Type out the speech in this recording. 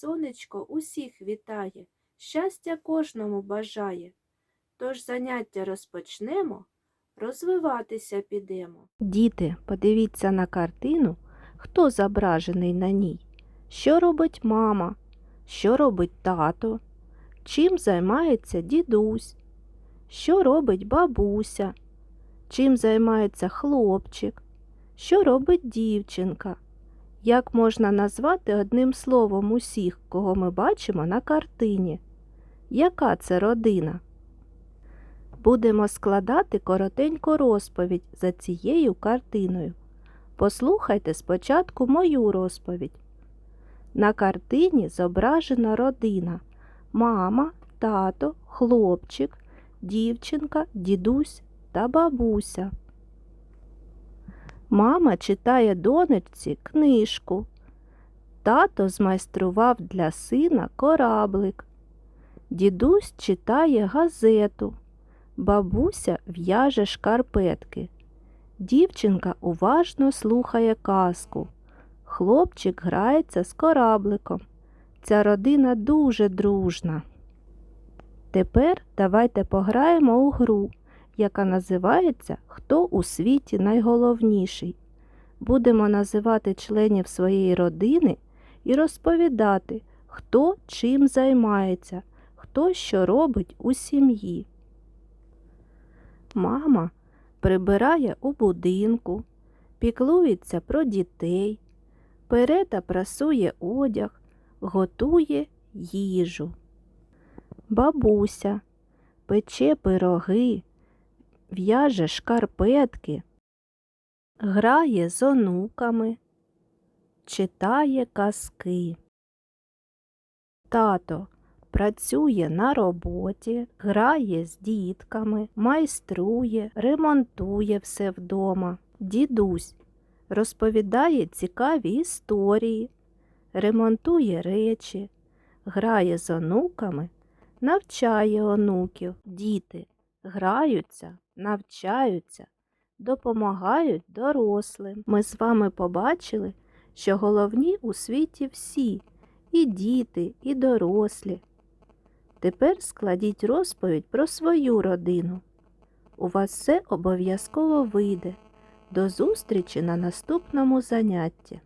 сонечко усіх вітає, щастя кожному бажає. Тож заняття розпочнемо, розвиватися підемо. Діти, подивіться на картину, хто зображений на ній. Що робить мама? Що робить тато? Чим займається дідусь? Що робить бабуся? Чим займається хлопчик? Що робить дівчинка? Як можна назвати одним словом усіх, кого ми бачимо на картині? Яка це родина? Будемо складати коротеньку розповідь за цією картиною. Послухайте спочатку мою розповідь. На картині зображена родина мама, тато, хлопчик, дівчинка, дідусь та бабуся. Мама читає донечці книжку. Тато змайстрував для сина кораблик. Дідусь читає газету. Бабуся в'яже шкарпетки. Дівчинка уважно слухає казку. Хлопчик грається з корабликом. Ця родина дуже дружна. Тепер давайте пограємо у гру, яка називається Хто у світі найголовніший. Будемо називати членів своєї родини і розповідати, хто чим займається, хто що робить у сім'ї. Мама прибирає у будинку, піклується про дітей, пере та прасує одяг, готує їжу. Бабуся пече пироги, в'яже шкарпетки, грає з онуками, читає казки. Тато працює на роботі, грає з дітками, майструє, ремонтує все вдома. Дідусь розповідає цікаві історії, ремонтує речі, грає з онуками, навчає онуків. Діти граються, навчаються, допомагають дорослим. Ми з вами побачили, що головні у світі всі і діти, і дорослі. Тепер складіть розповідь про свою родину. У вас все обов'язково вийде. До зустрічі на наступному занятті.